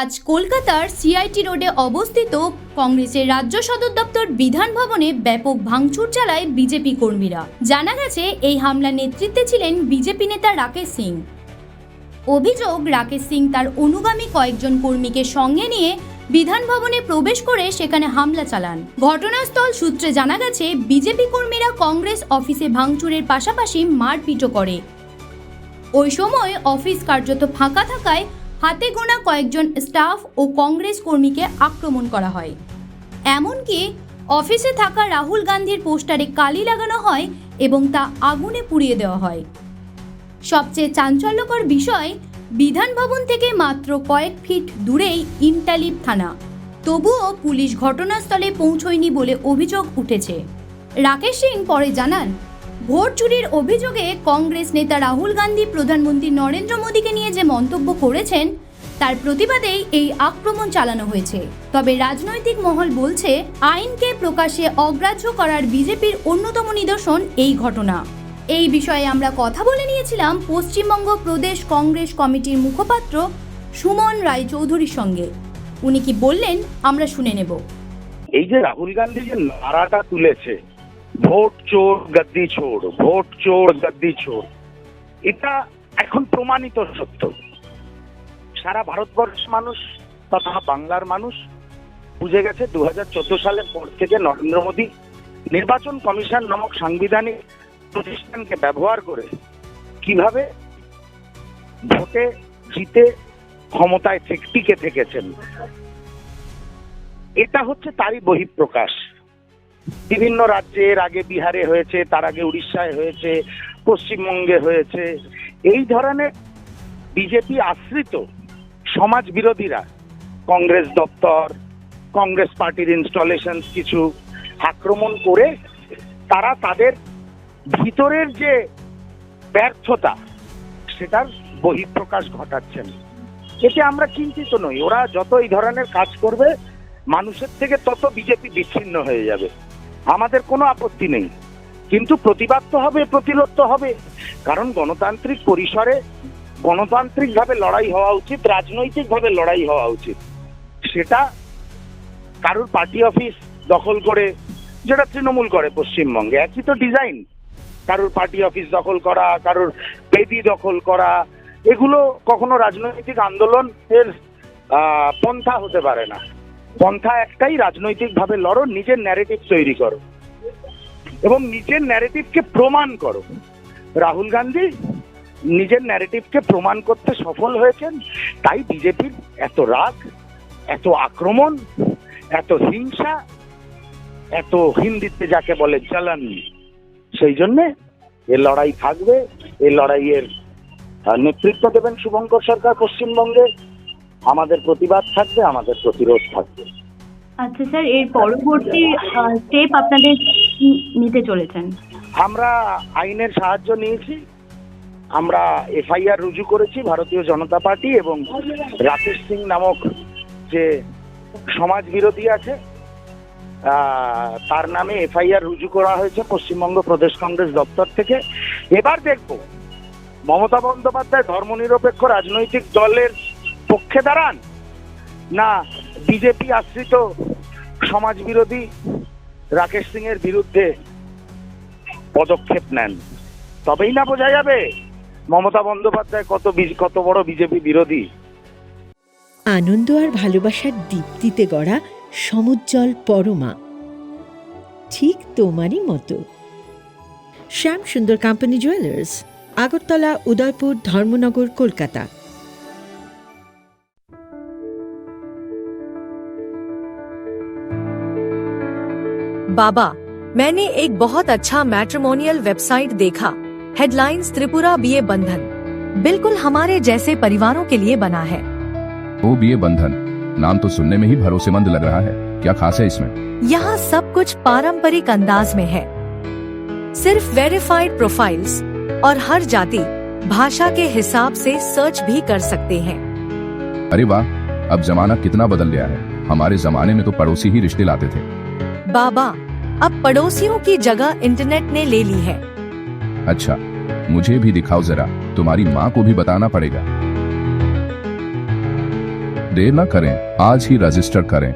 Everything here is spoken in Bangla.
আজ কলকাতার সিআইটি রোডে অবস্থিত কংগ্রেসের রাজ্য সদর দপ্তর বিধান ভবনে ব্যাপক ভাঙচুর চালায় বিজেপি কর্মীরা। জানা গেছে, এই হামলার নেতৃত্বে ছিলেন বিজেপি নেতা রাকেশ সিং। অভিযোগ, রাকেশ সিং তার অনুগামী কয়েকজন কর্মীকে সঙ্গে নিয়ে বিধান ভবনে প্রবেশ করে সেখানে হামলা চালান। ঘটনাস্থল সূত্রে জানা গেছে, বিজেপি কর্মীরা কংগ্রেস অফিসে ভাঙচুরের পাশাপাশি মারপিটও করে। ওই সময় অফিস কার্যত ফাঁকা থাকায় হাতে গোনা কয়েকজন স্টাফ ও কংগ্রেস কর্মীকে আক্রমণ করা হয়। এমনকি অফিসে থাকা রাহুল গান্ধীর পোস্টারে কালি লাগানো হয় এবং তা আগুনে পুড়িয়ে দেওয়া হয়। সবচেয়ে চাঞ্চল্যকর বিষয়, বিধান ভবন থেকে মাত্র কয়েক ফিট দূরেই ইন্টালিপ থানা। তবুও পুলিশ ঘটনাস্থলে পৌঁছয়নি বলে অভিযোগ উঠেছে। রাকেশ সিং পরে জানান ভোট চুরির অভিযোগে কংগ্রেস নেতা রাহুল গান্ধী, প্রধানমন্ত্রী নরেন্দ্র মোদীকে নিয়ে যে মন্তব্য করেছেন, তার প্রতিবাদেই এই আক্রমণ চালানো হয়েছে। তবে রাজনৈতিক মহল বলছে, আইনকে প্রকাশ্যে অগ্রাহ্য করার বিজেপির অন্যতম নিদর্শন এই ঘটনা। এই বিষয়ে আমরা কথা বলে নিয়েছিলাম পশ্চিমবঙ্গ প্রদেশ কংগ্রেস কমিটির মুখপাত্র সুমন রায় চৌধুরীর সঙ্গে। উনি কি বললেন, আমরা শুনে নেব। এই যে রাহুল গান্ধী যে নারাটা তুলেছে ভোট চোর, গদ্দি ছোড় ভোট চোর, গদ্দি ছোড় এটা এখন প্রমাণিত সত্য। সারা ভারতবর্ষের মানুষ তথা বাংলার মানুষ বুঝে গেছে দু সালের পর থেকে নরেন্দ্র মোদী নির্বাচন কমিশন নামক সাংবিধানিক প্রতিষ্ঠানকে ব্যবহার করে কীভাবে ভোটে জিতে ক্ষমতায় টিকে থেকেছেন। এটা হচ্ছে তারই বহিঃপ্রকাশ। বিভিন্ন রাজ্যে এর আগে বিহারে হয়েছে, তার আগে উড়িষ্যায় হয়েছে, পশ্চিমবঙ্গে হয়েছে। এই ধরনের বিজেপি আশ্রিত সমাজ বিরোধীরা, কংগ্রেস দপ্তর, কংগ্রেস পার্টির ইনস্টলেশন কিছু আক্রমণ করে, তারা তাদের ভিতরের যে ব্যর্থতা, সেটার বহিঃপ্রকাশ ঘটাচ্ছেন। এতে আমরা চিন্তিত নই। ওরা যত এই ধরনের কাজ করবে, মানুষের থেকে তত বিজেপি বিচ্ছিন্ন হয়ে যাবে। আমাদের কোনো আপত্তি নেই। কিন্তু প্রতিবাদ তো হবে, প্রতিরোধ তো হবে। কারণ গণতান্ত্রিক পরিসরে গণতান্ত্রিকভাবে লড়াই হওয়া উচিত, রাজনৈতিকভাবে লড়াই হওয়া উচিত। সেটা কারুর পার্টি অফিস দখল করে, যেটা তৃণমূল করে পশ্চিমবঙ্গে। একই তো ডিজাইন। কারুর পার্টি অফিস দখল করা, কারুর বেদি দখল করা, এগুলো কখনো রাজনৈতিক আন্দোলন এর পন্থা হতে পারে না। পন্থা একটাই রাজনৈতিকভাবে লড়ো, নিজের ন্যারেটিভ তৈরি করো। এবং নিজের ন্যারেটিভকে প্রমাণ করো। রাহুল গান্ধী নিজের ন্যারেটিভকে প্রমাণ করতে সফল হয়েছেন। তাই বিজেপির এত রাগ, এত আক্রমণ, এত হিংসা, এত হিন্দিতে যাকে বলে জ্বালান সেই জন্যে এ লড়াই থাকবে। এই লড়াইয়ের নেতৃত্ব দেবেন শুভঙ্কর সরকার পশ্চিমবঙ্গে। আমাদের প্রতিবাদ থাকবে আমাদের প্রতিরোধ থাকবে। আচ্ছা স্যার এর পরবর্তী স্টেপ আপনাদের নিতে চলেছেন। আমরা আইনের সাহায্য নিয়েছি আমরা এফআইআর রুজু করেছি ভারতীয় জনতা পার্টি এবং রাকেশ সিং নামক যে সমাজ বিরোধী আছে তার নামে এফআইআর রুজু করা হয়েছে পশ্চিমবঙ্গ প্রদেশ কংগ্রেস দপ্তর থেকে। এবার দেখব মমতা বন্দ্যোপাধ্যায় ধর্মনিরপেক্ষ রাজনৈতিক দলের পক্ষে দাঁড়ান? না বিজেপি আশ্রিত সমাজ বিরোধী রাকেশ সিং এর বিরুদ্ধে পদক্ষেপ নেন। তবেই না বোঝা যাবে মমতা বন্দ্যোপাধ্যায় কত কত বড় বিজেপি বিরোধী। আনন্দ আর ভালোবাসার দীপ্তিতে গড়া সমুজ্জ্বল পরমা। ঠিক তোমারই মতো। Shyam Sundar company jewellers Agartala, Udaipur, Dharmanagar, Kolkata. बाबा मैंने एक बहुत अच्छा मैट्रिमोनियल वेबसाइट देखा। हेडलाइंस त्रिपुरा बीए बंधन। बिल्कुल हमारे जैसे परिवारों के लिए बना है। ओ बी ए बंधन। नाम तो सुनने में ही भरोसेमंद लग रहा है। क्या खास है इसमें? यहाँ सब कुछ पारंपरिक अंदाज में है। सिर्फ़ वेरिफाइड प्रोफाइल्स और हर जाति भाषा के हिसाब से सर्च भी कर सकते हैं। अरे वाह अब जमाना कितना बदल गया है। हमारे जमाने में तो पड़ोसी ही रिश्ते लाते थे। बाबा, अब पड़ोसियों की जगह इंटरनेट ने ले ली है। अच्छा मुझे भी दिखाओ जरा, तुम्हारी माँ को भी बताना पड़ेगा। देर न करें, आज ही रजिस्टर करें।